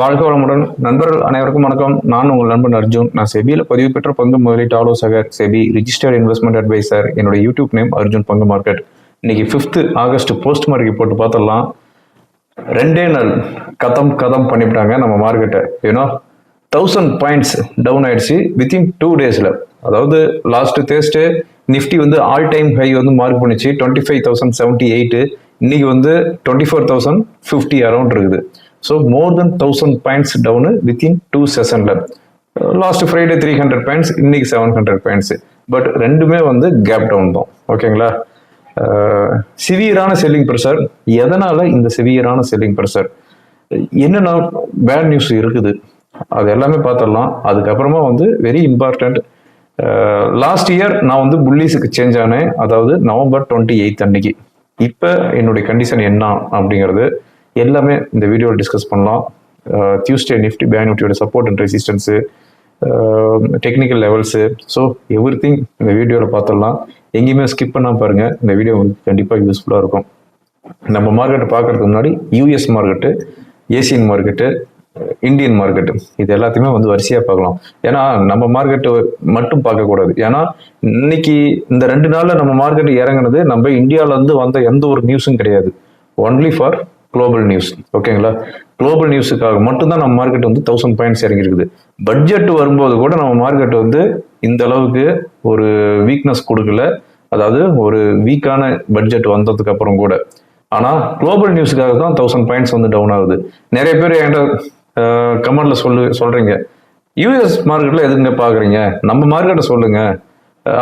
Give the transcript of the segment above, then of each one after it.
வாழ்க வளமுடன். நண்பர்கள் அனைவருக்கும் வணக்கம். நான் உங்கள் நண்பன் அர்ஜுன். நான் செபியில் பதிவு பெற்ற பங்கு முதலீட்டு ஆலோசகர் செபி ரிஜிஸ்டர்ட் இன்வெஸ்ட்மெண்ட் அட்வைசர் என்னோட யூடியூப் நேம் அர்ஜுன் பங்கு மார்க்கெட் இன்னைக்கு ஃபிஃப்த் ஆகஸ்ட் போஸ்ட் மார்க்கெட் போட்டு பார்த்துடலாம். ரெண்டே நாள் கதம் கதம் பண்ணிவிட்டாங்க நம்ம மார்க்கெட்டை ஏன்னா தௌசண்ட் பாயிண்ட்ஸ் டவுன் ஆயிடுச்சு. வித்தின் டூ டேஸில் அதாவது லாஸ்ட் தேர்ஸ்டே நிஃப்டி வந்து ஆல் டைம் ஹை வந்து மார்க் பண்ணிச்சு. Twenty five thousand seventy eight இன்னைக்கு வந்து twenty four thousand fifty around இருக்குது. So more than thousand points down within two செஷனில் last Friday three hundred points இன்னைக்கு செவன் ஹண்ட்ரட் பாயிண்ட்ஸ் பட் ரெண்டுமே வந்து gap down தான். ஓகேங்களா uh, சிவியரான செல்லிங் ப்ரெஷர் எதனால இந்த சிவியரான செல்லிங் ப்ரெஷர் என்னென்ன பேட் நியூஸ் இருக்குது? அது எல்லாமே பார்த்துடலாம். அதுக்கப்புறமா வந்து வெரி இம்பார்ட்டண்ட் லாஸ்ட் இயர் நான் வந்து புல்லிஸுக்கு சேஞ்ச் ஆனேன். அதாவது நவம்பர் டுவெண்ட்டி எயித் அன்னைக்கு. இப்போ என்னுடைய கண்டிஷன் என்ன அப்படிங்கிறது எல்லாமே இந்த வீடியோவில் டிஸ்கஸ் பண்ணலாம். டியூஸ்டே நிஃப்டி பேங்க் நிஃப்டியோட support and resistance technical levels so everything இந்த வீடியோவில் பார்த்துடலாம் எங்கேயுமே ஸ்கிப் பண்ணால் பாருங்கள் இந்த வீடியோ உங்களுக்கு கண்டிப்பாக யூஸ்ஃபுல்லாக இருக்கும். நம்ம மார்க்கெட்டை பார்க்குறதுக்கு முன்னாடி US market Asian market Indian market இது எல்லாத்தையுமே வந்து வரிசையாக பார்க்கலாம். ஏன்னா நம்ம மார்க்கெட்டு மட்டும் பார்க்கக்கூடாது. ஏன்னா இன்னைக்கு இந்த ரெண்டு நாளில் நம்ம மார்க்கெட் இறங்குனது நம்ம இந்தியாவிலேருந்து வந்த எந்த ஒரு நியூஸும் கிடையாது. ஒன்லி ஃபார் குளோபல் நியூஸ் ஓகேங்களா குளோபல் நியூஸுக்காக மட்டும்தான் நம்ம மார்க்கெட் வந்து தௌசண்ட் பாயிண்ட்ஸ் இறங்கியிருக்குது. பட்ஜெட் வரும்போது கூட நம்ம மார்க்கெட் வந்து இந்த அளவுக்கு ஒரு வீக்னஸ் கொடுக்கல. அதாவது ஒரு வீக்கான பட்ஜெட் வந்ததுக்கு அப்புறம் கூட. ஆனால் குளோபல் நியூஸுக்காக தான் தௌசண்ட் பாயிண்ட்ஸ் வந்து டவுன் ஆகுது. நிறைய பேர் என்கிட்ட கமெண்ட்ல சொல்லு சொல்றீங்க. யூஎஸ் மார்க்கெட்ல எதுங்க பாக்குறீங்க? நம்ம மார்க்கெட்டை சொல்லுங்க.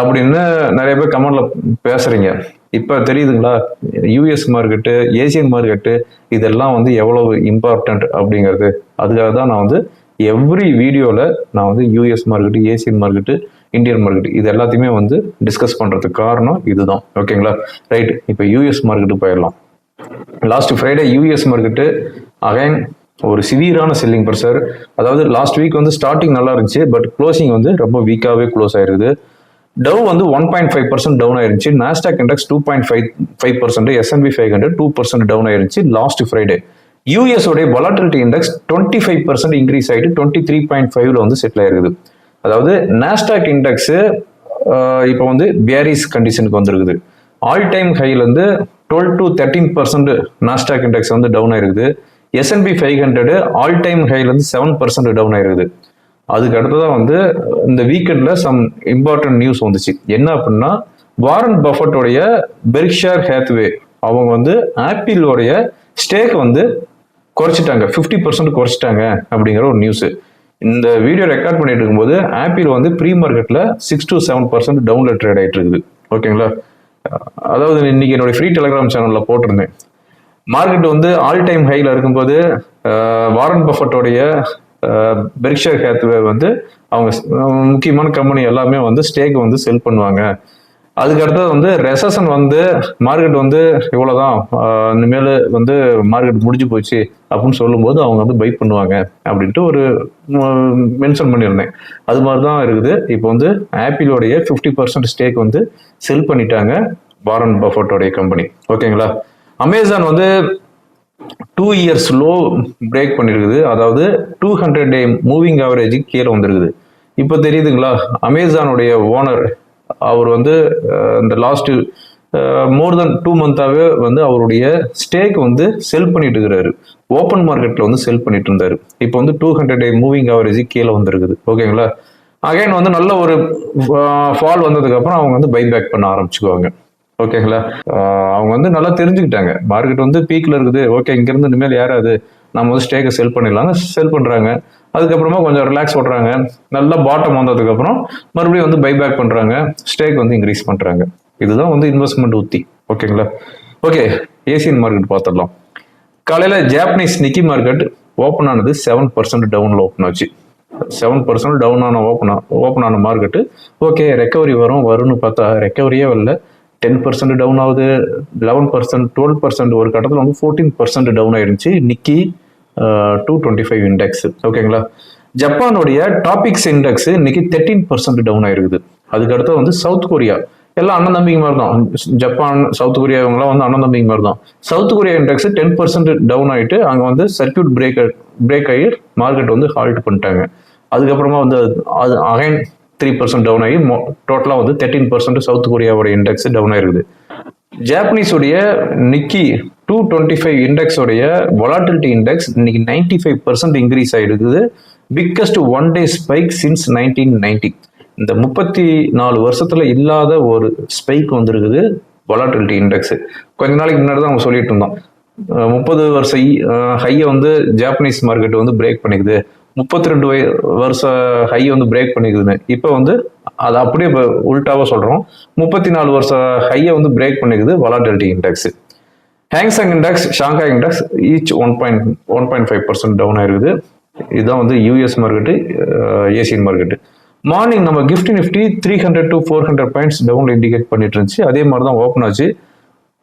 அப்படின்னு நிறைய பேர் கமெண்ட்ல பேசுறீங்க. இப்போ தெரியுதுங்களா? யூஎஸ் மார்க்கெட்டு ஏசியன் மார்க்கெட்டு இதெல்லாம் வந்து எவ்வளவு இம்பார்ட்டன்ட் அப்படிங்கிறது. அதுக்காக தான் நான் வந்து எவ்ரி வீடியோவில் நான் வந்து US market Asian market Indian market இது எல்லாத்தையுமே வந்து டிஸ்கஸ் பண்ணுறதுக்கு காரணம் இதுதான். ஓகேங்களா ரைட் இப்போ யூஎஸ் மார்க்கெட்டு போயிடலாம். Last Friday US market again ஒரு சிவியரான செல்லிங் ப்ரெஷர் அதாவது லாஸ்ட் வீக் வந்து ஸ்டார்டிங் நல்லா இருந்துச்சு பட் க்ளோசிங் வந்து ரொம்ப வீக்காகவே க்ளோஸ் ஆயிருக்குது. டவ் வந்து one point five percent down ஆயிருச்சு. NASDAQ index two point five five percent S and P five hundred two percent down ஆயிருச்சு லாஸ்ட் ஃப்ரைடே யூஎஸ் உடைய volatility index twenty five percent increase ஆகிட்டு twenty three point ஃபைவ்ல வந்து settle ஆயிருக்குது. அதாவது Nasdaq index இப்போ வந்து பேரிஸ் கண்டிஷனுக்கு வந்திருக்குது. All time ஹைலேருந்து twelve to thirteen percent NASDAQ index வந்து டவுன் ஆயிருக்குது. S and P five hundred all time ஹைலேருந்து seven percent down ஆயிருக்குது. அதுக்கு அடுத்ததான் வந்து இந்த வீக்கெண்ட்ல சம் இம்பார்ட்டன்ட் நியூஸ் வந்துச்சு. என்ன அப்படின்னா வாரன் பஃபட்டோடைய பெர்க்ஷார் ஹேத்வே அவங்க வந்து ஆப்பிளோடைய ஸ்டேக் வந்து குறைச்சிட்டாங்க. ஃபிஃப்டி பர்சன்ட் குறைச்சிட்டாங்க அப்படிங்கிற ஒரு நியூஸ் இந்த வீடியோ ரெக்கார்ட் பண்ணிட்டு இருக்கும்போது ஆப்பிள் வந்து ப்ரீ மார்க்கெட்ல சிக்ஸ் டு செவன் பர்சன்ட் டவுன்ல ட்ரேட் ஆயிட்டு இருக்குது ஓகேங்களா? அதாவது இன்னைக்கு என்னுடைய ஃப்ரீ டெலிகிராம் சேனல்ல போட்டிருந்தேன். மார்க்கெட் வந்து ஆல் டைம் ஹைல இருக்கும்போது வாரன் பஃபட்டோடைய பெர்க்ஷர் ஹேத்வே வந்து அவங்க முக்கியமான கம்பெனி எல்லாமே வந்து ஸ்டேக் வந்து செல் பண்ணுவாங்க. அதுக்கு அடுத்தது வந்து ரெசன் வந்து மார்க்கெட் வந்து இவ்வளோதான் இனிமேல் வந்து மார்க்கெட் முடிஞ்சு போச்சு அப்படின்னு சொல்லும்போது அவங்க வந்து பை பண்ணுவாங்க அப்படின்ட்டு ஒரு மென்ஷன் பண்ணியிருந்தேன். அது மாதிரி தான் இருக்குது. இப்போ வந்து ஆப்பிளோடைய ஃபிஃப்டி பர்சன்ட் ஸ்டேக் வந்து செல் பண்ணிட்டாங்க வாரன் பஃபர்ட்டோடைய கம்பெனி ஓகேங்களா? அமேசான் வந்து டூ இயர்ஸ் லோ பிரேக் பண்ணிருக்குது. அதாவது டூ ஹண்ட்ரட் டே மூவிங் ஆவரேஜுக்கு கீழே வந்திருக்குது. இப்போ தெரியுதுங்களா? அமேசானுடைய ஓனர் அவர் வந்து இந்த லாஸ்ட்டு மோர் தென் டூ மந்த்தாகவே வந்து அவருடைய ஸ்டேக் வந்து செல் பண்ணிட்டு இருக்கிறாரு. ஓப்பன் மார்க்கெட்டில் வந்து செல் பண்ணிட்டு இருந்தாரு. இப்போ வந்து two hundred day moving average கீழே வந்திருக்குது. ஓகேங்களா? அகைன் வந்து நல்ல ஒரு ஃபால் வந்ததுக்கப்புறம் அவங்க வந்து பை பேக் பண்ண ஆரம்பிச்சுக்குவாங்க. ஓகேங்களா? அவங்க வந்து நல்லா தெரிஞ்சுக்கிட்டாங்க. மார்க்கெட் வந்து பீக்கில் இருக்குது. ஓகே இங்கேருந்து இனிமேல் யாராவது நம்ம வந்து ஸ்டேக்கை செல் பண்ணிடலாங்க செல் பண்ணுறாங்க அதுக்கப்புறமா கொஞ்சம் ரிலாக்ஸ் பண்ணுறாங்க நல்லா பாட்டம் வந்ததுக்கப்புறம் மறுபடியும் வந்து பை பேக் பண்ணுறாங்க ஸ்டேக் வந்து இன்க்ரீஸ் பண்ணுறாங்க இதுதான் வந்து இன்வெஸ்ட்மெண்ட் உத்தி. ஓகேங்களா? ஓகே ஏசியன் மார்க்கெட் பார்த்துடலாம். காலையில் ஜாப்பனீஸ் நிக்கி மார்க்கெட் ஓப்பன் ஆனது செவன் பர்சன்ட் டவுனில் ஓப்பன் ஆச்சு. செவன் பர்சன்ட் டவுன் ஆன ஓப்பன் ஓப்பன் ஆன மார்க்கெட்டு ஓகே ரெக்கவரி வரும். வரும்னு பார்த்தா ரெக்கவரியே வரல. டென் பர்சன்ட் டவுன் ஆகுது லெவன் பர்சன்ட் டுவெல் பர்சன்ட் ஒரு கட்டத்தில் வந்து fourteen percent down ஆயிருந்துச்சு. Nikkei two twenty five index ஓகேங்களா ஜப்பானுடைய டாபிக்ஸ் இண்டெக்ஸ் இன்னைக்கு தேர்ட்டீன் பர்சன்ட் டவுன் ஆயிருக்குது. அதுக்கடுத்து வந்து சவுத் கொரியா. எல்லாம் அண்ணன் தம்பிங்க மாதிரி தான் ஜப்பான் சவுத் கொரியா இவங்கலாம் வந்து அண்ணன் தம்பிங்க மாதிரி தான் South Korea index ten percent down ஆகிட்டு அங்கே வந்து சர்க்கியூட் பிரேக்கர் பிரேக் ஆகி மார்க்கெட் வந்து ஹால்ட் பண்ணிட்டாங்க. அதுக்கப்புறமா வந்து அது அகைன் த்ரீ பர்சன்ட் டவுன் ஆகி டோட்டலாக வந்து தேர்ட்டீன் பர்சன்ட் சவுத் கொரியாவோட இண்டெக்ஸ் டவுன் ஆயிருக்குது. ஜாப்பனீஸுடைய நிக்கி டூ டுவெண்ட்டி ஃபைவ் இண்டெக்ஸோடைய வொலாட்டிலிட்டி இண்டெக்ஸ் இன்னைக்கு நைன்டி ஃபைவ் பர்சன்ட் இன்க்ரீஸ் ஆகிருக்குது biggest one day spike since nineteen ninety இந்த முப்பத்தி நாலு வருஷத்தில் இல்லாத ஒரு ஸ்பைக் வந்திருக்குது வொலாட்டிலிட்டி இண்டெக்ஸ் கொஞ்ச நாளைக்கு முன்னாடி தான் அவங்க சொல்லிட்டு இருந்தோம். முப்பது வருஷ ஹையை வந்து ஜாப்பனீஸ் மார்க்கெட் வந்து பிரேக் பண்ணிக்குது. முப்பத்தி ரெண்டு வய வருஷ ஹை வந்து பிரேக் பண்ணிக்குதுன்னு. இப்போ வந்து அது அப்படியே இப்போ உல்டாவாக சொல்கிறோம் முப்பத்தி நாலு வருஷ ஹையை வந்து break பண்ணிக்குது volatility index Hang Seng index Shanghai index each one point one point five percent down ஆயிருக்குது. இதுதான் வந்து US market Asian market morning நம்ம gift Nifty three hundred to four hundred points down indicate பண்ணிட்டு இருந்துச்சு. அதே மாதிரி தான் open ஆச்சு.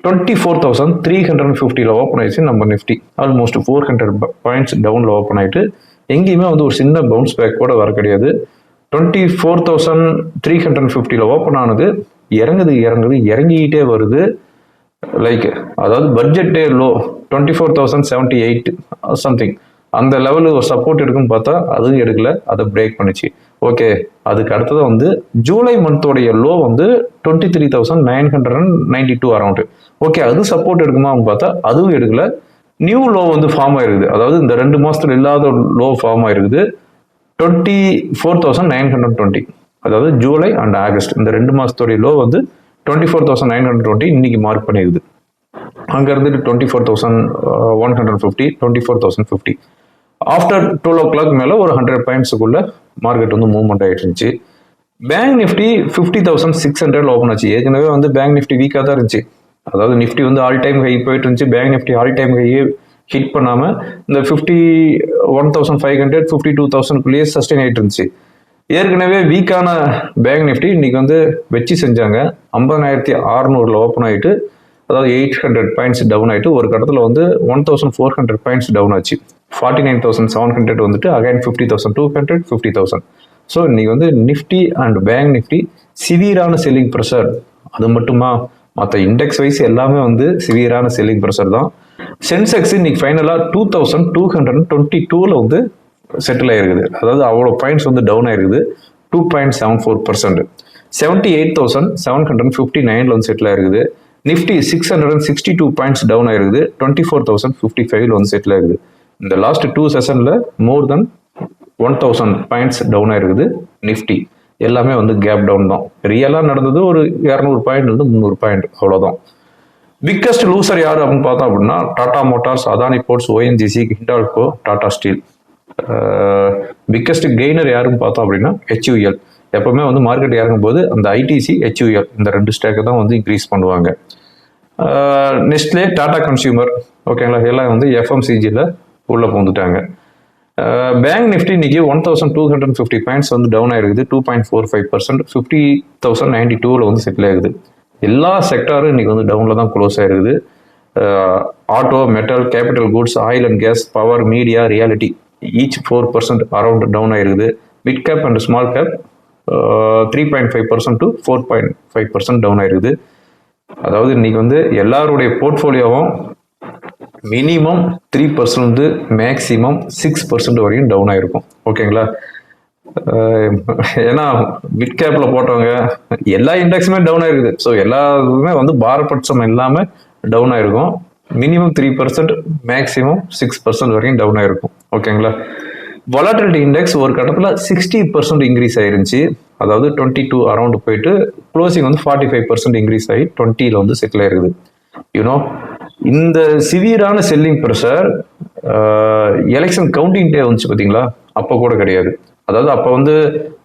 Twenty four thousand three hundred and ஃபிஃப்டியில் ஓப்பன் ஆயிடுச்சு நம்ம Nifty almost four hundred points டவுனில் ஓப்பன் ஆயிட்டு எங்கேயுமே வந்து ஒரு சின்ன பவுன்ஸ் பேக் கூட வர கிடையாது. Twenty four thousand three hundred ஃபிஃப்டியில் ஓப்பன் ஆனது இறங்குது இறங்குது இறங்கிக்கிட்டே வருது. லைக் அதாவது பட்ஜெட்டே low twenty four thousand seventy eight something அந்த லெவலு ஒரு சப்போர்ட் எடுக்குன்னு பார்த்தா அதுவும் எடுக்கல அதை பிரேக் பண்ணுச்சு. ஓகே அதுக்கு அடுத்தது வந்து ஜூலை மந்தோடைய லோ வந்து twenty three thousand nine hundred and ninety two around okay அது சப்போர்ட் எடுக்குமா அவங்க பார்த்தா அதுவும் எடுக்கல. நியூ லோ வந்து ஃபார்ம் ஆயிருக்குது. அதாவது இந்த ரெண்டு மாசத்துல இல்லாத லோ ஃபார்ம் ஆயிருக்குது. Twenty four thousand nine hundred twenty அதாவது ஜூலை அண்ட் ஆகஸ்ட். இந்த ரெண்டு மாதத்துடைய லோ வந்து twenty four thousand nine hundred twenty இன்னைக்கு மார்க் பண்ணியிருக்குது அங்க இருந்துட்டு twenty four thousand one hundred fifty twenty four thousand fifty after twelve o'clock மேலே ஒரு ஹண்ட்ரட் பாயிண்ட்ஸுக்குள்ள மார்க்கெட் வந்து மூவ்மெண்ட் ஆயிட்டு இருந்துச்சு. Bank Nifty fifty thousand six hundred open ஆச்சு. ஏற்கனவே வந்து பேங்க் நிஃப்டி வீக்காக தான் இருந்துச்சு. அதாவது நிஃப்டி வந்து ஆல் டைம் ஹை போயிட்டு இருந்துச்சு. பேங்க் நிஃப்டி ஆல் டைம் ஹையே ஹிட் பண்ணாமல் இந்த fifty one thousand five hundred fifty two தௌசண்ட்குள்ளேயே sustain ஆகிட்டு இருந்துச்சு. ஏற்கனவே வீக்கான பேங்க் நிஃப்டி இன்றைக்கி வந்து வச்சு செஞ்சாங்க. ஐம்பதாயிரத்தி அறநூறில் ஓப்பன் ஆகிட்டு அதாவது எயிட் ஹண்ட்ரட் பாயிண்ட்ஸ் டவுன் ஆகிட்டு ஒரு கட்டத்தில் வந்து one thousand four hundred points down ஆச்சு. Forty nine thousand seven hundred வந்துட்டு again fifty thousand two hundred fifty thousand so இன்றைக்கி வந்து நிஃப்டி அண்ட் பேங்க் நிஃப்டி சிவியரான செல்லிங் ப்ரெஷர் அது மட்டுமா? மற்ற இண்டெக்ஸ் வைஸ் எல்லாமே வந்து சிவியரான செல்லிங் ப்ரெஷர் தான். சென்செக்ஸ் இன்னைக்கு ஃபைனலாக two thousand two hundred twenty டூவில் வந்து செட்டில் ஆயிருக்குது. அதாவது அவ்வளோ பாயிண்ட்ஸ் வந்து டவுன் ஆயிருக்குது. Two point seven four percent seventy eight thousand seven hundred fifty நைனில் வந்து செட்டில் ஆயிருக்குது. Nifty six hundred and sixty two points down ஆயிருக்குது. டுவெண்ட்டி ஃபோர் தௌசண்ட் ஃபிஃப்டி ஃபைவ்ல வந்து செட்டில் ஆயிருக்குது. இந்த லாஸ்ட் டூ செஷனில் more than one thousand points down ஆயிருக்குது. நிஃப்டி எல்லாமே வந்து கேப் டவுன் தான். ரியலாக நடந்தது ஒரு இரநூறு பாயிண்ட் இருந்து முந்நூறு பாயிண்ட் அவ்வளோதான் பிக்கஸ்ட் லூசர் யார் அப்படின்னு பார்த்தோம் அப்படின்னா Tata Motors Adani Ports ONGC Hindalco Tata Steel biggest gainer யாருன்னு பார்த்தோம் அப்படின்னா ஹெச்யூஎல் எப்பவுமே வந்து மார்க்கெட் இறங்கும் போது அந்த ஐடிசி ஹெச்யூஎல் இந்த ரெண்டு ஸ்டாக்கை தான் வந்து இன்க்ரீஸ் பண்ணுவாங்க. நெஸ்ட்லே டாடா கன்சியூமர் ஓகேங்களா எல்லாம் வந்து எஃப்எம்சிஜியில் உள்ளே பூந்துட்டாங்க பேங்க் நிஃப்டி இன்னைக்கு one thousand two hundred fifty points வந்து டவுன் ஆயிருக்குது. Two point four five percent fifty thousand ninety டூவில் வந்து செட்டில் ஆகுது எல்லா செக்டாரும் இன்னைக்கு வந்து டவுனில் தான் க்ளோஸ் ஆயிருக்குது. Auto metal capital goods oil and gas power media realty each four percent around down ஆயிருக்குது. Mid cap and small cap three point five percent to four point five percent down ஆயிருக்குது. அதாவது இன்னைக்கு வந்து எல்லாருடைய போர்ட்ஃபோலியோவும் minimum three percent maximum six percent வரையும் down ஆகிருக்கும் ஓகேங்களா ஏன்னா பிட் கேப்பில் போட்டவங்க எல்லா இண்டெக்ஸுமே டவுன் ஆயிருக்குது. ஸோ எல்லாருமே வந்து பாரபட்சம் இல்லாமல் டவுன் ஆயிருக்கும். Minimum three percent maximum six percent வரையும் டவுன் ஆயிருக்கும். ஓகேங்களா வொலாட்டிலிட்டி இண்டெக்ஸ் ஒரு கட்டத்தில் சிக்ஸ்டி பர்சன்ட் இன்க்ரீஸ் ஆயிருந்துச்சு. அதாவது டுவெண்ட்டி டூ அரௌண்ட் போயிட்டு க்ளோசிங் வந்து ஃபார்ட்டி ஃபைவ் பர்சன்ட் இன்க்ரீஸ் ஆகி டுவெண்ட்டியில் வந்து செட்டில் ஆயிருக்குது. யூனோ இந்த சிவியரான selling pressure election counting day வந்துச்சு பார்த்தீங்களா அப்போ கூட கிடையாது. அதாவது அப்போ வந்து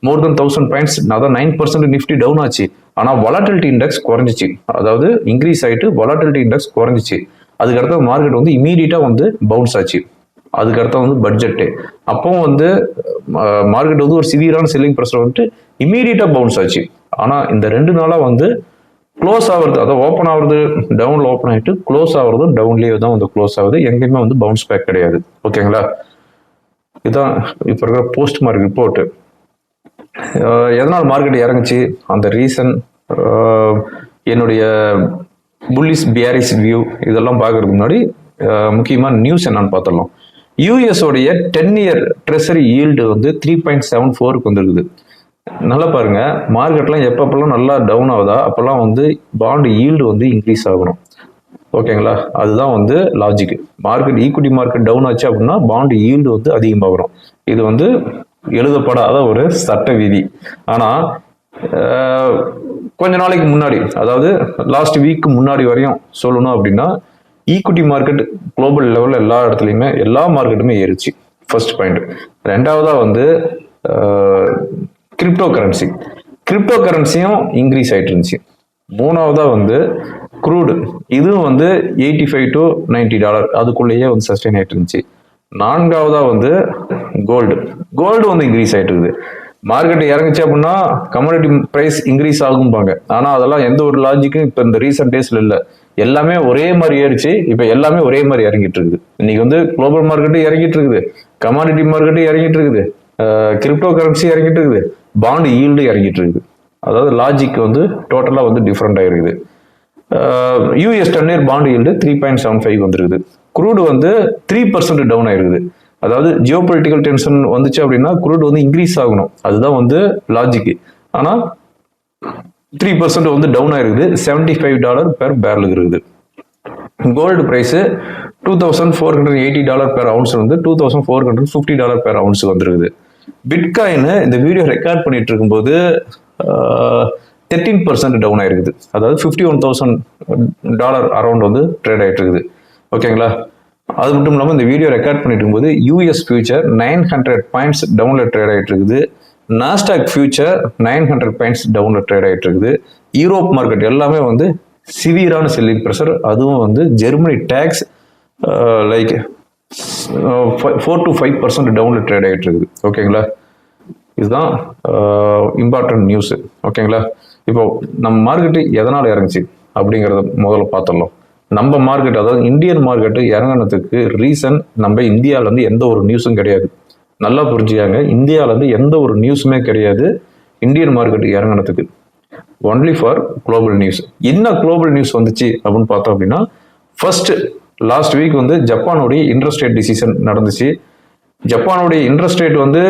மோர் தென் தௌசண்ட் பாயிண்ட்ஸ் அதான் நைன் பர்சன்ட் நிஃப்டி டவுன் ஆச்சு. ஆனால் வொலாட்டிலிட்டி இண்டெக்ஸ் குறைஞ்சிச்சு. அதாவது இன்க்ரீஸ் ஆகிட்டு வொலாட்டிலிட்டி இண்டெக்ஸ் குறைஞ்சிச்சு. அதுக்கடுத்த மார்க்கெட் வந்து இமீடியட்டாக வந்து பவுன்ஸ் ஆச்சு. அதுக்கடுத்த வந்து பட்ஜெட்டு அப்பவும் வந்து மார்க்கெட் வந்து ஒரு சிவியரான செல்லிங் ப்ரெஷர் வந்துட்டு இமீடியட்டாக பவுன்ஸ் ஆச்சு. ஆனால் இந்த ரெண்டு நாளாக வந்து க்ளோஸ் ஆகுறது அதாவது ஓப்பன் ஆகுறது டவுனில் ஓப்பன் ஆகிட்டு க்ளோஸ் ஆகுறது டவுன்லேயே தான் வந்து க்ளோஸ் ஆகுது. எங்கேயுமே வந்து பவுன்ஸ் பேக் கிடையாது. ஓகேங்களா இதுதான் இப்போ இருக்கிற போஸ்ட் மார்க் ரிப்போர்ட்டு எதனால் மார்க்கெட் இறங்குச்சு? அந்த ரீசன் என்னுடைய புல்லிஸ் பியாரிஸ் வியூ இதெல்லாம் பார்க்கறதுக்கு முன்னாடி முக்கியமாக நியூஸ் என்னன்னு பார்த்துடலாம். யூஎஸோடைய டென் இயர் ட்ரெஸரி ஈல்டு வந்து த்ரீ பாயிண்ட் செவன் ஃபோருக்கு வந்துருக்குது. நல்லா பாருங்க. மார்க்கெட்லாம் எப்பப்பெல்லாம் நல்லா டவுன் ஆகுதா அப்போல்லாம் வந்து பாண்டு ஈல்டு வந்து இன்க்ரீஸ் ஆகணும். ஓகேங்களா அதுதான் வந்து logic market equity market down ஆச்சு அப்படின்னா பாண்டு ஈல்டு வந்து அதிகமாகணும். இது வந்து எழுதப்படாத ஒரு சட்ட விதி ஆனால் கொஞ்ச நாளைக்கு முன்னாடி அதாவது லாஸ்ட் வீக் முன்னாடி வரையும் சொல்லணும் அப்படின்னா ஈக்குவிட்டி மார்க்கெட் குளோபல் லெவலில் எல்லா இடத்துலையுமே எல்லா மார்க்கெட்டுமே ஏறிச்சு. ஃபர்ஸ்ட் பாயிண்ட் ரெண்டாவதாக வந்து கிரிப்டோ கரன்சி கிரிப்டோ கரன்சியும் இன்க்ரீஸ் ஆகிட்டு இருந்துச்சு. மூணாவதாக வந்து க்ரூடு இதுவும் வந்து eighty five to ninety dollar அதுக்குள்ளேயே வந்து சஸ்டெயின் ஆயிட்டு இருந்துச்சு. நான்காவதாக வந்து கோல்டு கோல்டு வந்து இன்க்ரீஸ் ஆகிட்டு இருக்குது. மார்க்கெட் இறங்குச்சு அப்படின்னா கமோடிட்டி ப்ரைஸ் இன்க்ரீஸ் ஆகும்பாங்க. ஆனால் அதெல்லாம் எந்த ஒரு லாஜிக்கும் இப்போ இந்த ரீசெண்ட் டேஸில் இல்லை. எல்லாமே ஒரே மாதிரி ஏறிச்சு. இப்போ எல்லாமே ஒரே மாதிரி இறங்கிட்டு இருக்குது. இன்னைக்கு வந்து குளோபல் மார்க்கெட்டும் இறங்கிட்டு இருக்குது. கமாடிட்டி மார்க்கெட்டும் இறங்கிட்டு இருக்குது. கிரிப்டோ கரன்சி இறங்கிட்டு இருக்குது. பாண்டு ஈல்டு இறங்கிட்டு இருக்குது அதாவது லாஜிக் வந்து டோட்டலாக வந்து டிஃப்ரெண்ட் ஆயிருக்குது US ten year bond yield three point seven five வந்துருக்குது. குரூடு வந்து த்ரீ பர்சன்ட் டவுன் ஆயிருக்குது. அதாவது ஜியோ பொலிட்டிக்கல் டென்ஷன் வந்துச்சு அப்படின்னா குரூட் வந்து இன்க்ரீஸ் ஆகணும். அதுதான் வந்து லாஜிக் ஆனால் த்ரீ பர்சன்ட் வந்து டவுன் ஆயிருக்குது. செவன்டி ஃபைவ் டாலர் பெர் பேரலுக்கு இருக்குது. Gold price two thousand four hundred eighty dollar per ounce வந்து two thousand four hundred fifty dollar per அவுன்ஸுக்கு வந்துருக்குது. பிட்காயின் இந்த வீடியோ ரெக்கார்ட் பண்ணிட்டு இருக்கும்போது தேர்ட்டீன் பர்சன்ட் டவுன் ஆயிருக்குது. அதாவது fifty one thousand dollar around வந்து ட்ரேட் ஆகிட்டு இருக்குது ஓகேங்களா அது மட்டும் இல்லாமல் இந்த வீடியோ ரெக்கார்ட் பண்ணிட்டு இருக்கும்போது US future nine hundred points டவுனில் ட்ரேட் ஆகிட்டு இருக்குது NASDAQ future nine hundred points டவுனில் ட்ரேட் ஆகிட்டு இருக்குது யூரோப் மார்க்கெட் எல்லாமே வந்து சிவியரான செல்லிங் ப்ரெஷர் அதுவும் வந்து Germany DAX like four to five percent டவுனில் ட்ரேட் ஆகிட்டு இருக்குது. ஓகேங்களா இதுதான் இம்பார்ட்டன்ட் நியூஸு ஓகேங்களா இப்போ நம்ம மார்க்கெட்டு எதனால் இறங்குச்சு? அப்படிங்கிறத முதல்ல பார்த்துடலாம். நம்ம மார்க்கெட் அதாவது இந்தியன் மார்க்கெட்டு இறங்கினதுக்கு ரீசன் நம்ம இந்தியாவிலேருந்து எந்த ஒரு நியூஸும் கிடையாது. நல்லா புரிஞ்சுக்காங்க. இந்தியாவிலேருந்து எந்த ஒரு நியூஸுமே கிடையாது. இந்தியன் மார்க்கெட் இறங்கினதுக்கு. ஒன்லி ஃபார் குளோபல் நியூஸ் என்ன குளோபல் நியூஸ் வந்துச்சு அப்படின்னு பார்த்தோம் அப்படின்னா ஃபர்ஸ்ட் லாஸ்ட் வீக் வந்து ஜப்பானுடைய இன்ட்ரெஸ்ட் ரேட் டிசிஷன் நடந்துச்சு. ஜப்பானுடைய இன்ட்ரெஸ்ட் ரேட் வந்து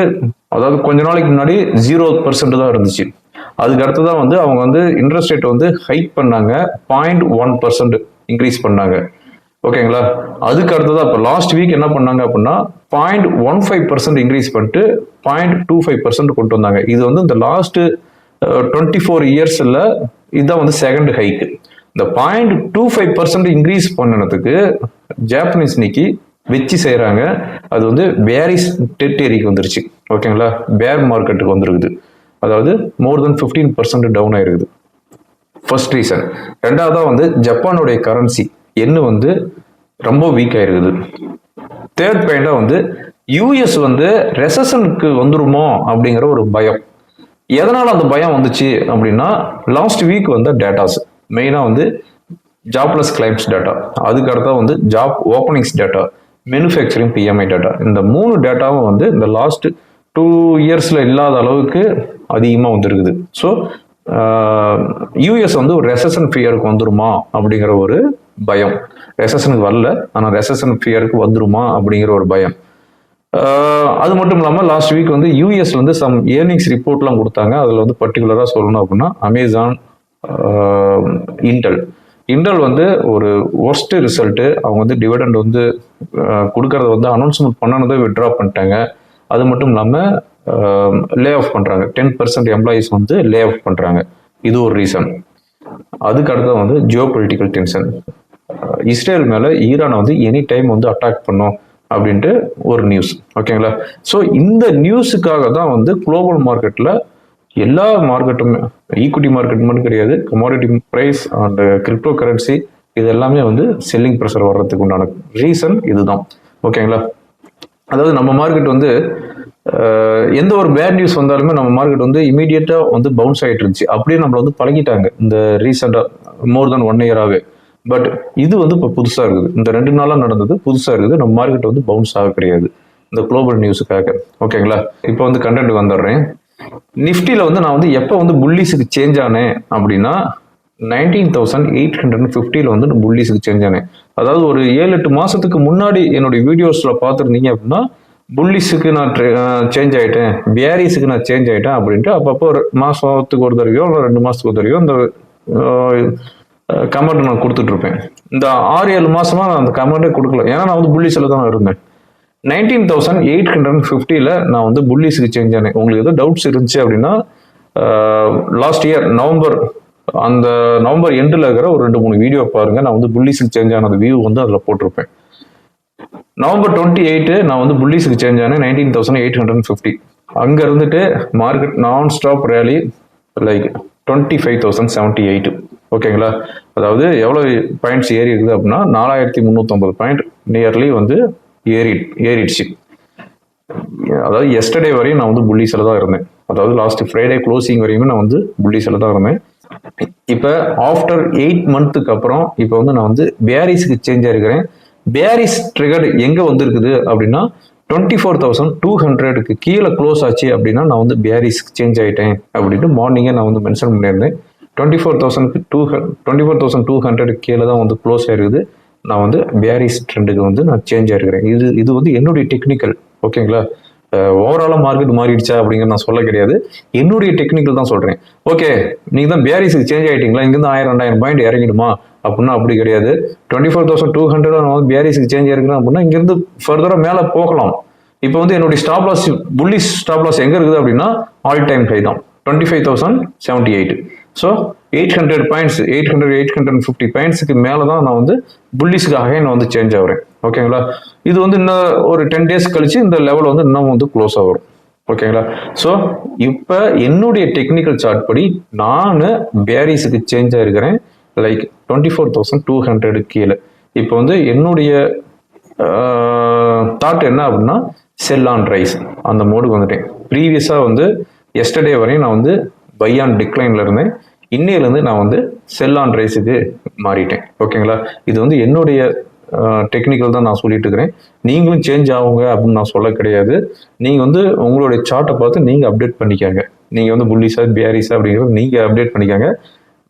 அதாவது கொஞ்ச நாளைக்கு முன்னாடி ஜீரோ பர்சன்ட் தான் இருந்துச்சு. அதுக்கு அடுத்ததான் வந்து அவங்க வந்து இன்ட்ரெஸ்ட் ரேட் வந்து ஹைக் பண்ணாங்க. பாயிண்ட் ஒன் பர்சன்ட் இன்க்ரீஸ் பண்ணாங்க. ஓகேங்களா அதுக்கு அடுத்ததான் இப்போ லாஸ்ட் வீக் என்ன பண்ணாங்க அப்படின்னா point one five percent increase பண்ணிட்டு பாயிண்ட் டூ ஃபைவ் பர்சன்ட் கொண்டு வந்தாங்க. இது வந்து இந்த லாஸ்ட் டுவெண்ட்டி ஃபோர் இயர்ஸில் இதுதான் வந்து செகண்ட் ஹைக்கு இந்த point two five percent increase பண்ணனதுக்கு Japanese Nikkei வச்சு செய்கிறாங்க அது வந்து பேரிஸ் டெட்டேரிக்கு வந்துருச்சு. ஓகேங்களா? பேர் மார்க்கெட்டுக்கு வந்துருக்குது. அதாவது more than fifteen percent down ஆயிருக்குது. ஃபர்ஸ்ட் ரீசன் ரெண்டாவதாக வந்து ஜப்பானுடைய கரன்சி என்ன வந்து ரொம்ப வீக் ஆயிருக்குது. தேர்ட் பாயிண்டாக வந்து யூஎஸ் வந்து ரெசஷனுக்கு வந்துருமோ அப்படிங்கிற ஒரு பயம். எதனால் அந்த பயம் வந்துச்சு அப்படின்னா லாஸ்ட் வீக் வந்த டேட்டாஸ் மெயினாக வந்து ஜாப்லெஸ் கிளைம்ஸ் டேட்டா அதுக்கு அடுத்தா வந்து job openings data manufacturing PMI data இந்த மூணு டேட்டாவும் வந்து இந்த லாஸ்ட் டூ இயர்ஸில் இல்லாத அளவுக்கு அதிகமாக வந்துருக்குது. ஸோ யூஎஸ் வந்து ஒரு ரெசன் ஃபியருக்கு வந்துருமா அப்படிங்கிற ஒரு பயம். ரெசஷனுக்கு வரல ஆனால் ரெசன் ஃபியருக்கு வந்துருமா அப்படிங்கிற ஒரு பயம். அது மட்டும் இல்லாமல் லாஸ்ட் வீக் வந்து யூஎஸ் வந்து சம் ஏர்னிங்ஸ் ரிப்போர்ட்லாம் கொடுத்தாங்க. அதில் வந்து பர்டிகுலராக சொல்லணும் அப்படின்னா அமேசான் இன்டெல் இன்டெல் வந்து ஒரு ஒர்ஸ்ட் ரிசல்ட்டு அவங்க வந்து டிவிடெண்ட் வந்து கொடுக்கறத வந்து அனௌன்ஸ்மெண்ட் பண்ணனதை விட்ரா பண்ணிட்டாங்க. அது மட்டும் இல்லாமல் லே ஆஃப் பண்ணுறாங்க டென் பர்சன்ட் எம்ப்ளாயீஸ் வந்து லே ஆஃப் பண்ணுறாங்க இது ஒரு ரீசன் அதுக்கு அடுத்தது வந்து ஜியோ பொலிட்டிக்கல் டென்ஷன் இஸ்ரேல் மேலே ஈரானை வந்து எனி டைம் வந்து அட்டாக் பண்ணும் அப்படின்ட்டு ஒரு நியூஸ் ஓகேங்களா ஸோ இந்த நியூஸுக்காக தான் வந்து குளோபல் மார்க்கெட்டில் எல்லா மார்க்கெட்டுமே ஈக்விட்டி மார்க்கெட் மட்டும் கிடையாது commodity price and crypto currency இது எல்லாமே வந்து செல்லிங் ப்ரெஷர் வர்றதுக்கு உண்டான ரீசன் இதுதான். ஓகேங்களா அதாவது நம்ம மார்க்கெட் வந்து எந்த ஒரு பேட் நியூஸ் வந்தாலுமே நம்ம மார்க்கெட் வந்து இமீடியட்டாக வந்து பவுன்ஸ் ஆகிட்டு இருந்துச்சு. அப்படியே நம்மளை வந்து பழகிட்டாங்க. இந்த ரீசெண்டாக மோர் தென் ஒன் இயராகவே பட் இது வந்து இப்போ புதுசாக இருக்குது. இந்த ரெண்டு நாளாக நடந்தது புதுசாக இருக்குது. நம்ம மார்க்கெட் வந்து பவுன்ஸ் ஆக கிடையாது. இந்த குளோபல் நியூஸுக்காக ஓகேங்களா இப்போ வந்து கண்டென்ட் வந்துடுறேன் நிஃப்டியில் வந்து நான் வந்து எப்போ வந்து புல்லிஸுக்கு சேஞ்ச் ஆனேன் அப்படின்னா நைன்டீன் தௌசண்ட் எயிட் ஹண்ட்ரட் ஃபிஃப்டியில் வந்து நான் புல்லிஸுக்கு சேஞ்ச் ஆனேன். அதாவது ஒரு ஏழு எட்டு மாதத்துக்கு முன்னாடி என்னுடைய வீடியோஸில் பார்த்துருந்தீங்க அப்படின்னா புல்லிஸுக்கு நான் சேஞ்ச் ஆகிட்டேன் பியாரிஸுக்கு நான் சேஞ்ச் ஆகிட்டேன் அப்படின்ட்டு அப்பப்போ ஒரு மாதத்துக்கு ஒரு தடவையோ இல்லை ரெண்டு மாதத்துக்கு ஒரு தடவையோ இந்த கமெண்ட் நான் கொடுத்துட்ருப்பேன் இந்த ஆறு ஏழு மாதமாக நான் அந்த கமெண்டே கொடுக்கல. ஏன்னா நான் வந்து புள்ளிஸில் தான் இருந்தேன். நைன்டீன் தௌசண்ட் எயிட் ஹண்ட்ரட் ஃபிஃப்டியில் நான் வந்து புல்லிஸுக்கு சேஞ்ச் ஆனேன். உங்களுக்கு எதுவும் டவுட்ஸ் இருந்துச்சு அப்படின்னா லாஸ்ட் இயர் நவம்பர் அந்த நவம்பர் எண்டில் இருக்கிற ஒரு ரெண்டு மூணு வீடியோ பாருங்க. நான் வந்து புல்லிஸுக்கு சேஞ்ச் ஆன வியூ வந்து அதில் போட்டிருப்பேன். நவம்பர் டுவெண்ட்டி எயிட்டு நான் வந்து புல்லிஸுக்கு சேஞ்ச் ஆனேன் nineteen thousand eight hundred fifty அங்கே இருந்துட்டு மார்க்கெட் நான் stop rally like twenty five thousand seventy eight ஓகேங்களா அதாவது எவ்வளோ பாயிண்ட்ஸ் ஏறி இருக்குது அப்படின்னா நாலாயிரத்தி முந்நூற்றம்பது பாயிண்ட் நியர்லி வந்து ஏறி ஏறிடுச்சு. அதாவது எஸ்டர்டே வரையும் நான் வந்து புள்ளிஸில் தான் இருந்தேன். அதாவது லாஸ்ட் ஃப்ரைடே க்ளோசிங் வரையுமே நான் வந்து புள்ளிஸில் தான் இருந்தேன். இப்போ ஆஃப்டர் எயிட் மந்த்துக்கு அப்புறம் இப்போ வந்து நான் வந்து பேரிஸ்க்கு சேஞ்ச் ஆகிருக்கிறேன் பேரிஸ் ட்ரிகர்டு எங்கே வந்திருக்குது அப்படின்னா டுவெண்ட்டி ஃபோர் தௌசண்ட் டூ ஹண்ட்ரடுக்கு கீழே க்ளோஸ் ஆச்சு அப்படின்னா நான் வந்து பேரிஸ்க்கு சேஞ்ச் ஆகிட்டேன் அப்படின்ட்டு மார்னிங்கே நான் வந்து மென்ஷன் பண்ணியிருந்தேன். Twenty four thousand two twenty four thousand two ஹண்ட்ரடுக்கு கீழே தான் வந்து க்ளோஸ் ஆயிருக்குது. நான் வந்து பேரிஸ் ட்ரெண்டுக்கு வந்து நான் சேஞ்ச் ஆகிருக்கிறேன் இது இது வந்து என்னுடைய டெக்னிக்கல் ஓகேங்களா ஓவராலாக மார்க்கெட் மாறிடுச்சா அப்படிங்கிறது நான் சொல்ல கிடையாது. என்னுடைய டெக்னிக்கல் தான் சொல்கிறேன் ஓகே நீங்கள் தான் பேரிஸுக்கு சேஞ்ச் ஆகிட்டீங்களா இங்கேருந்து ஆயிரம் ரெண்டாயிரம் பாயிண்ட் இறங்கிடுமா? அப்படின்னா அப்படி கிடையாது. Twenty four thousand two hundred நான் வந்து பேரிஸுக்கு சேஞ்ச் ஆயிருக்கிறேன் அப்படின்னா இங்கேருந்து ஃபர்தராக மேலே போகலாம். இப்போ வந்து என்னுடைய ஸ்டாப் லாஸ் புள்ளி ஸ்டாப் லாஸ் எங்கே இருக்குது அப்படின்னா ஆல் டைம் ஹை தான். Twenty five thousand seventy eight so eight hundred points eight hundred eight hundred fifty பாயிண்ட்ஸுக்கு மேலே தான் நான் வந்து புல்லிஸ்க்காகவே நான் வந்து சேஞ்ச் ஆகிறேன். ஓகேங்களா இது வந்து இன்னும் ஒரு டென் டேஸ் கழிச்சு இந்த லெவல் வந்து இன்னும் வந்து க்ளோஸ் ஆகும் ஓகேங்களா ஸோ இப்போ என்னுடைய டெக்னிக்கல் சார்ட் படி நான் பேரிஸுக்கு change ஆகிருக்கிறேன் like twenty four thousand two hundred கீழே. இப்போ வந்து என்னுடைய தாட் என்ன அப்படின்னா செல் ஆன் ரைஸ் அந்த மோடுக்கு வந்துட்டேன். ப்ரீவியஸாக வந்து எஸ்டர்டே வரையும் நான் வந்து பை ஆன் டிக்ளைனில் இருந்தேன் இன்னையிலேருந்து நான் வந்து செல் ஆன் ரைஸுக்கு மாறிட்டேன். ஓகேங்களா இது வந்து என்னுடைய டெக்னிக்கல் தான் நான் சொல்லிட்டு இருக்கிறேன். நீங்களும் சேஞ்ச் ஆகுங்க அப்படின்னு நான் சொல்ல கிடையாது. நீங்கள் வந்து உங்களுடைய சார்ட்டை பார்த்து நீங்கள் அப்டேட் பண்ணிக்காங்க. நீங்கள் வந்து புல்லிஸா பியாரிஸா அப்படிங்கிறது நீங்கள் அப்டேட் பண்ணிக்காங்க.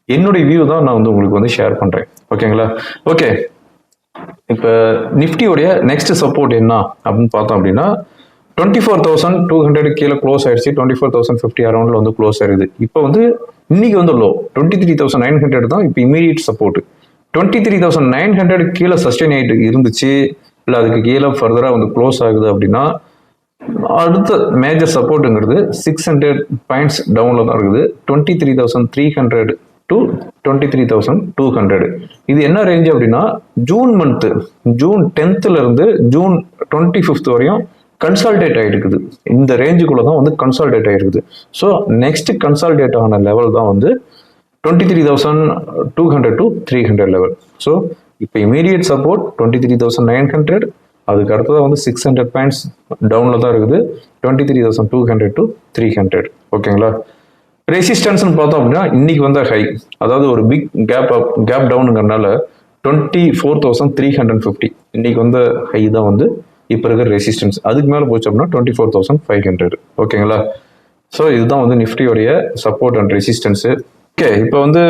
என்னுடைய வியூ தான் நான் வந்து உங்களுக்கு வந்து ஷேர் பண்ணுறேன் ஓகேங்களா ஓகே இப்போ நிஃப்டியோடைய நெக்ஸ்ட் சப்போர்ட் என்ன அப்படின்னு பார்த்தோம் அப்படின்னா twenty four thousand two hundred கீழே க்ளோஸ் ஆயிடுச்சு. டுவெண்ட்டி ஃபோர் தௌசண்ட் ஃபிஃப்டி அரௌண்டில் வந்து க்ளோஸ் ஆயிருது. இப்போ வந்து இன்னைக்கு வந்து low twenty three thousand nine hundred தான் இப்போ immediate support twenty three thousand nine hundred கீழே சஸ்டெயின் ஆகிட்டு இருந்துச்சு. இல்லை அதுக்கு கீழே ஃபர்தராக வந்து க்ளோஸ் ஆகுது அப்படின்னா அடுத்த மேஜர் சப்போர்ட்டுங்கிறது சிக்ஸ் ஹண்ட்ரட் பாயிண்ட்ஸ் டவுனில் தான் இருக்குது. Twenty three thousand three hundred to twenty three thousand two hundred இது என்ன ரேஞ்ச் அப்படின்னா ஜூன் மந்த்து ஜூன் டென்த்துலேருந்து ஜூன் டுவெண்ட்டி ஃபிஃப்த் வரையும் கன்சால்டேட் ஆகிருக்குது இந்த ரேஞ்சுக்குள்ள தான் வந்து கன்சால்டேட் ஆகிருக்குது ஸோ நெக்ஸ்ட் கன்சால்டேட் ஆன லெவல் தான் வந்து twenty three thousand two hundred to three hundred level so இப்போ immediate support twenty three thousand nine hundred அதுக்கு அடுத்ததாக வந்து சிக்ஸ் ஹண்ட்ரட் பாயிண்ட்ஸ் டவுனில் தான் இருக்குது. Twenty three thousand two hundred to three hundred ஓகேங்களா ரெசிஸ்டன்ஸ்னு பார்த்தோம் அப்படின்னா இன்னைக்கு வந்த ஹை அதாவது ஒரு big gap up gap டவுனுங்கிறனால twenty four thousand three hundred fifty இன்னைக்கு வந்த ஹை தான் வந்து இப்போ இருக்கிற ரெசிஸ்டன்ஸ் அதுக்கு மேலே போச்சு அப்படின்னா twenty four thousand five hundred ஓகேங்களா? ஸோ இதுதான் வந்து நிஃப்டியோடைய சப்போர்ட் அண்ட் ரெசிஸ்டன்ஸு ஓகே இப்போ வந்து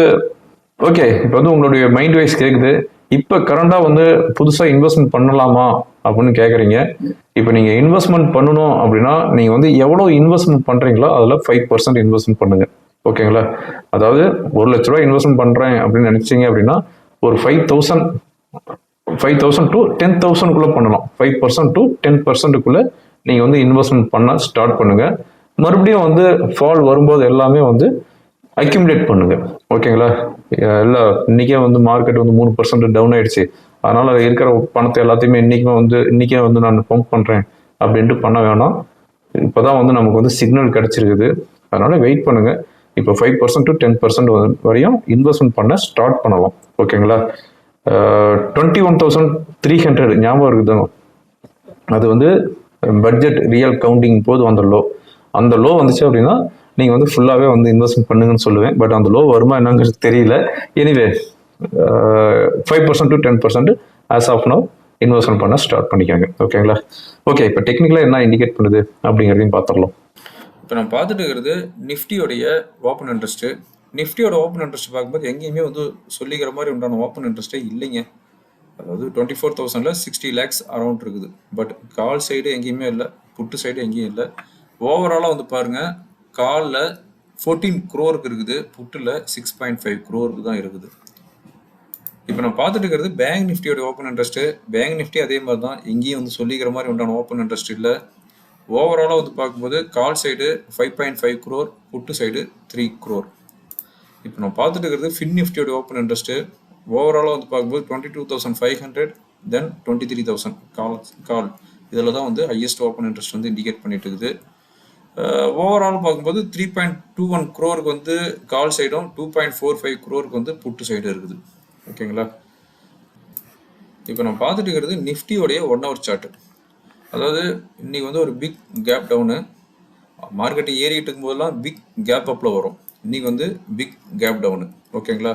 ஓகே இப்போ வந்து உங்களுடைய மைண்ட் வைஸ் கேட்குது இப்போ கரண்டாக வந்து புதுசாக இன்வெஸ்ட்மெண்ட் பண்ணலாமா அப்படின்னு கேட்குறீங்க இப்போ நீங்கள் இன்வெஸ்ட்மெண்ட் பண்ணணும் அப்படின்னா நீங்கள் வந்து எவ்வளோ இன்வெஸ்ட்மெண்ட் பண்ணுறீங்களோ அதில் ஃபைவ் பர்சன்ட் இன்வெஸ்ட்மெண்ட் பண்ணுங்க. ஓகேங்களா? அதாவது ஒரு லட்ச ரூபா இன்வெஸ்ட்மெண்ட் பண்ணுறேன் அப்படின்னு நினச்சிங்க அப்படின்னா ஒரு five thousand five thousand to ten தௌசண்ட்குள்ளே பண்ணலாம். ஃபைவ் பர்சன்ட் டு டென் பர்சன்ட்டுக்குள்ளே நீங்கள் வந்து இன்வெஸ்ட்மெண்ட் பண்ண ஸ்டார்ட் பண்ணுங்கள் மறுபடியும் வந்து ஃபால் வரும்போது எல்லாமே வந்து அக்யூமுலேட் பண்ணுங்கள் ஓகேங்களா? எல்லாம் இன்றைக்கே வந்து மார்க்கெட் வந்து மூணு பர்சன்ட் டவுன் ஆகிடுச்சு அதனால் இருக்கிற பணத்தை எல்லாத்தையுமே இன்றைக்குமே வந்து இன்றைக்கே வந்து நான் பம்ப் பண்ணுறேன் அப்படின்ட்டு பண்ண வேணாம். இப்போ தான் வந்து நமக்கு வந்து சிக்னல் கிடச்சிருக்குது. அதனால் வெயிட் பண்ணுங்கள் இப்போ five percent to ten percent வரையும் இன்வெஸ்ட்மெண்ட் பண்ண ஸ்டார்ட் பண்ணலாம். ஓகேங்களா? Twenty one thousand three hundred ஞாபகம் இருக்குதுங்க அது வந்து பட்ஜெட் ரியல் கவுண்டிங் போது அந்த லோ அந்த லோ வந்துச்சு அப்படின்னா நீங்கள் வந்து ஃபுல்லாகவே வந்து இன்வெஸ்ட்மெண்ட் பண்ணுங்கன்னு சொல்லுவேன். பட் அந்த லோ வருமா என்னங்கிறது தெரியல. Anyway five percent to ten percent as of now investment பண்ண ஸ்டார்ட் பண்ணிக்காங்க. ஓகேங்களா ஓகே இப்போ டெக்னிக்கலாக என்ன இண்டிகேட் பண்ணுது அப்படிங்கிறதையும் பார்த்துடலாம். இப்போ நம்ம பார்த்துட்டு இருக்கிறது நிஃப்டியோடைய ஓப்பன் இன்ட்ரெஸ்ட்டு நிஃப்டியோட ஓப்பன் இன்ட்ரெஸ்ட் பார்க்கும்போது எங்கேயுமே வந்து சொல்லிக்கிற மாதிரி உண்டான ஓப்பன் இன்ட்ரெஸ்ட்டே இல்லைங்க. அதாவது டுவெண்ட்டி ஃபோர் தௌசண்டில் சிக்ஸ்டி லேக்ஸ் அரௌண்ட் இருக்குது. பட் கால் சைடு எங்கேயுமே இல்லை புட்டு சைடு எங்கேயும் இல்லை. ஓவராலாக வந்து பாருங்கள் காலில் ஃபோர்டீன் க்ரோருக்கு இருக்குது புட்டில் சிக்ஸ் பாயிண்ட் ஃபைவ் க்ரோருக்கு தான் இருக்குது. இப்போ நான் பார்த்துட்டு இருக்கிறது பேங்க் நிஃப்டியோட ஓப்பன் இன்ட்ரெஸ்ட்டு பேங்க் நிஃப்டி அதே மாதிரி தான் எங்கேயும் வந்து சொல்லிக்கிற மாதிரி உண்டான ஓப்பன் இன்ட்ரெஸ்ட் இல்லை. ஓவராலாக வந்து பார்க்கும்போது call side five point five crore put side three crore இப்போ நான் பார்த்துட்டு இருக்கிறது ஃபின் நிஃப்டியோட ஓப்பன் இன்ட்ரெஸ்ட்டு ஓவராலாக வந்து பார்க்கும்போது twenty two thousand five hundred then twenty three thousand call call இதில் தான் வந்து ஹையஸ்ட் ஓப்பன் இன்ட்ரெஸ்ட் வந்து இண்டிகேட் பண்ணிட்டு இருக்குது. ஓவரால் பார்க்கும்போது த்ரீ பாயிண்ட் டூ ஒன் க்ரோருக்கு வந்து கால் சைடும் டூ பாயிண்ட் ஃபோர் ஃபைவ் க்ரோருக்கு வந்து புட்டு சைடு இருக்குது. ஓகேங்களா இப்போ நான் பார்த்துட்டு இருக்கிறது நிஃப்டியோடைய ஒன் ஹவர் சார்ட்டு அதாவது இன்னைக்கு வந்து ஒரு பிக் கேப் டவுனு மார்க்கெட் ஏறிக்கிட்டு இருக்கும்போதெல்லாம் பிக் கேப் அப்பில் வரும். இன்னைக்கு வந்து பிக் கேப் டவுனு ஓகேங்களா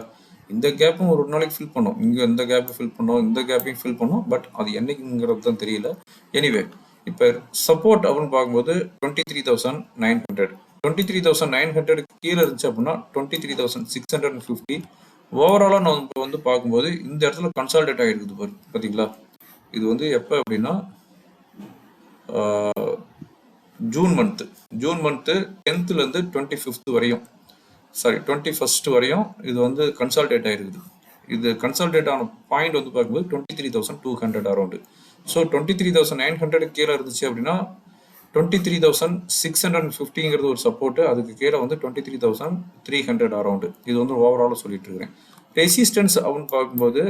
இந்த கேப்பும் ஒரு நாளைக்கு ஃபில் பண்ணோம். இங்கே இந்த கேப்பை ஃபில் பண்ணோம். இந்த கேப்பையும் ஃபில் பண்ணோம். பட் அது என்னைக்குங்கிறது தான் தெரியல. எனிவே இப்போ சப்போர்ட் அப்படின்னு பார்க்கும்போது twenty three thousand nine hundred twenty three thousand nine hundred கீழே இருந்துச்சு அப்படின்னா twenty three thousand six hundred and fifty ஓவராலாக நம்ம வந்து பார்க்கும்போது இந்த இடத்துல கன்சால்டேட் ஆகிருக்குது பாரு. பார்த்தீங்களா இது வந்து எப்போ அப்படின்னா ஜூன் மந்த்து ஜூன் மந்த்து டென்த்துலேருந்து டுவெண்ட்டி ஃபிஃப்த் வரையும். சாரி டுவெண்ட்டி ஃபஸ்ட்டு வரையும் இது வந்து கன்சால்டேட் ஆகிருக்குது இது கன்சால்டேட் ஆன பாயிண்ட் வந்து பார்க்கும்போது twenty three thousand two hundred around so twenty three thousand nine hundred கீழே இருந்துச்சு அப்படின்னா twenty three thousand six hundred and ஃபிஃப்டிங்கிறது ஒரு சப்போர்ட்டு அதுக்கு கீழே வந்து twenty three thousand three hundred around இது வந்து ஓவராலாக சொல்லிட்டு இருக்கிறேன். ரெசிஸ்டன்ஸ் அப்படின்னு பார்க்கும்போது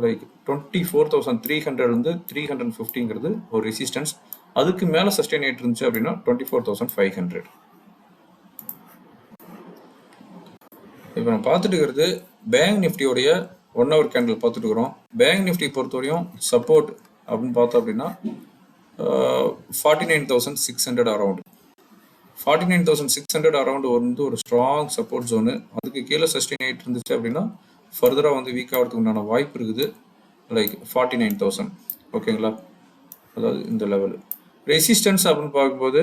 like twenty four thousand three hundred வந்து த்ரீ ஹண்ட்ரட் ஃபிஃப்டிங்கிறது ஒரு ரெசிஸ்டன்ஸ் அதுக்கு மேலே சஸ்டெயின் ஆகிட்டு இருந்துச்சு அப்படின்னா twenty four thousand five hundred இப்போ நம்ம பார்த்துட்டு இருக்கிறது பேங்க் நிஃப்டியோடைய ஒன் ஹவர் கேண்டில் பார்த்துட்டு இருக்கிறோம். பேங்க் நிஃப்டி பொறுத்தவரையும் சப்போர்ட் அப்படின்னு பார்த்தோம் அப்படின்னா forty nine thousand six hundred around forty nine thousand six hundred around வந்து ஒரு ஸ்ட்ராங் சப்போர்ட் ஜோனு அதுக்கு கீழே சஸ்டெயின் ஆகிட்டு இருந்துச்சு அப்படின்னா ஃபர்தராக வந்து வீக் ஆகிறதுக்கு உண்டான வாய்ப்பு இருக்குது. லைக் ஃபார்ட்டி நைன் தௌசண்ட் ஓகேங்களா அதாவது இந்த லெவல் ரெசிஸ்டன்ஸ் அப்படின்னு பார்க்கும்போது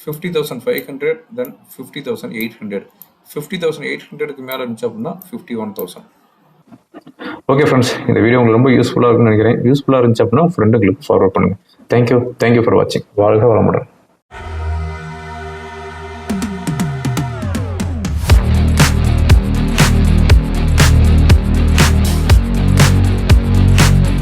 fifty thousand five hundred then fifty thousand eight hundred fifty thousand eight ஹண்ட்ரடுக்கு மேலே இருந்துச்சு அப்படின்னா fifty one thousand okay friends இந்த வீடியோ உங்களுக்கு ரொம்ப யூஸ்ஃபுல்லாக இருக்குன்னு நினைக்கிறேன். யூஸ்ஃபுல்லாக இருந்துச்சு அப்படின்னா ஃப்ரெண்டுங்களுக்கு ஃபார்வர்ட் பண்ணுங்கள் thank you thank you for வாட்சிங் வாழ்க வளமுடன்.